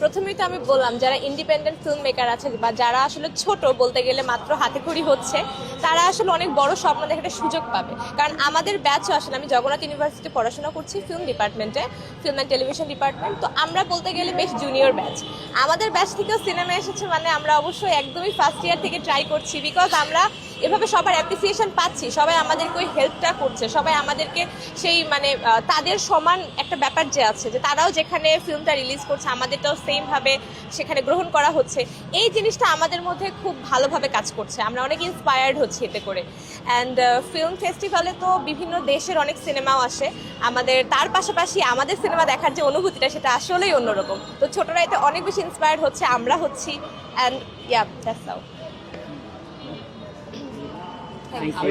প্রথমেই তো আমি বললাম, যারা ইন্ডিপেন্ডেন্ট ফিল্ম মেকার আছে বা যারা আসলে ছোট বলতে গেলে মাত্র হাতে খড়ি হচ্ছে, তারা আসলে অনেক বড় স্বপ্ন দেখার সুযোগ পাবে। কারণ আমাদের ব্যাচও আসলে, আমি জগন্নাথ ইউনিভার্সিটি পড়াশোনা করছি ফিল্ম ডিপার্টমেন্টে ফিল্ম অ্যান্ড টেলিভিশন ডিপার্টমেন্ট তো আমরা বলতে গেলে বেশ জুনিয়র ব্যাচ আমাদের ব্যাচ থেকেও সিনেমা এসেছে মানে আমরা অবশ্যই একদমই ফার্স্ট ইয়ার থেকে ট্রাই করছি বিকজ আমরা এভাবে সবার অ্যাপ্রিসিয়েশন পাচ্ছি, সবাই আমাদেরকে ওই হেল্পটা করছে, সবাই আমাদেরকে সেই মানে তাদের সমান একটা ব্যাপার যে আছে, যে তারাও যেখানে ফিল্মটা রিলিজ করছে, আমাদেরটাও সেমভাবে সেখানে গ্রহণ করা হচ্ছে। এই জিনিসটা আমাদের মধ্যে খুব ভালোভাবে কাজ করছে। আমরা অনেক ইন্সপায়ার্ড হচ্ছি এতে করে। অ্যান্ড ফিল্ম ফেস্টিভ্যালে তো বিভিন্ন দেশের অনেক সিনেমাও আসে। আমাদের, তার পাশাপাশি আমাদের সিনেমা দেখার যে অনুভূতিটা, সেটা আসলেই অন্যরকম। তো ছোটরা এতে অনেক বেশি ইন্সপায়ার্ড হচ্ছে, আমরা হচ্ছি। অ্যান্ড ইয়া দ্যাটস আউ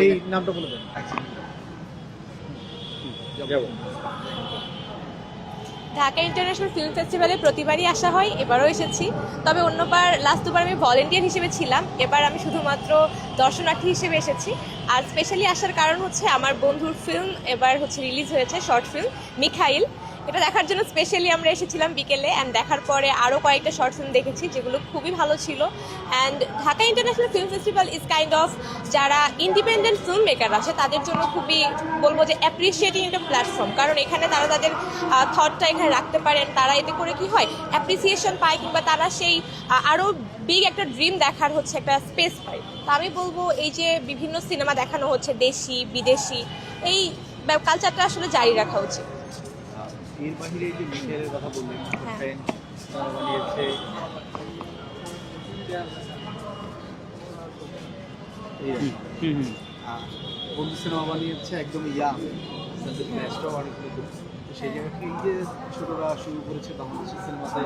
এই নামটা বলে দেন। ঢাকা ইন্টারন্যাশনাল ফিল্ম ফেস্টিভ্যালে প্রতিবারই আসা হয় এবারও এসেছি। তবে অন্যবার লাস্ট দুবার আমি ভলেন্টিয়ার হিসেবে ছিলাম এবার আমি শুধুমাত্র দর্শনার্থী হিসেবে এসেছি। আর স্পেশালি আসার কারণ হচ্ছে আমার বন্ধুর ফিল্ম এবার হচ্ছে রিলিজ হয়েছে শর্ট ফিল্ম মিখাইল এটা দেখার জন্য স্পেশালি আমরা এসেছিলাম বিকেলে অ্যান্ড দেখার পরে আরও কয়েকটা শর্ট ফিল্ম দেখেছি যেগুলো খুবই ভালো ছিল। And Dhaka International Film Festival is kind of যারা ইন্ডিপেন্ডেন্ট ফিল্ম মেকার আছে, তাদের জন্য খুবই বলব যে অ্যাপ্রিসিয়েটিং একটা প্ল্যাটফর্ম কারণ এখানে তারা তাদের থটটা এখানে রাখতে পারেন তারা এতে করে কি হয় অ্যাপ্রিসিয়েশন পায়, কিংবা তারা সেই আরও বিগ একটা ড্রিম দেখার হচ্ছে একটা স্পেস পায়। তো আমি বলব এই যে বিভিন্ন সিনেমা দেখানো হচ্ছে, দেশি, বিদেশি, এই কালচারটা আসলে জারি রাখা উচিত। এর বাহিরে যে মিখাইলের কথা বললেন হ্যাঁ। ফ্রেন্ড বানিয়েছে আর কি। আর বন্ধু সিনেমা বানিয়েছে একদম ইয়াং তাদের ব্যাচটাও অনেক সেই জায়গা থেকে এই যে ছোটরা শুরু করেছে বাংলাদেশের সিনেমাতে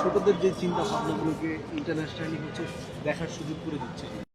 ছোটদের যে চিন্তা ভাবনাগুলোকে ইন্টারন্যাশনালি হচ্ছে দেখার সুযোগ করে দিচ্ছে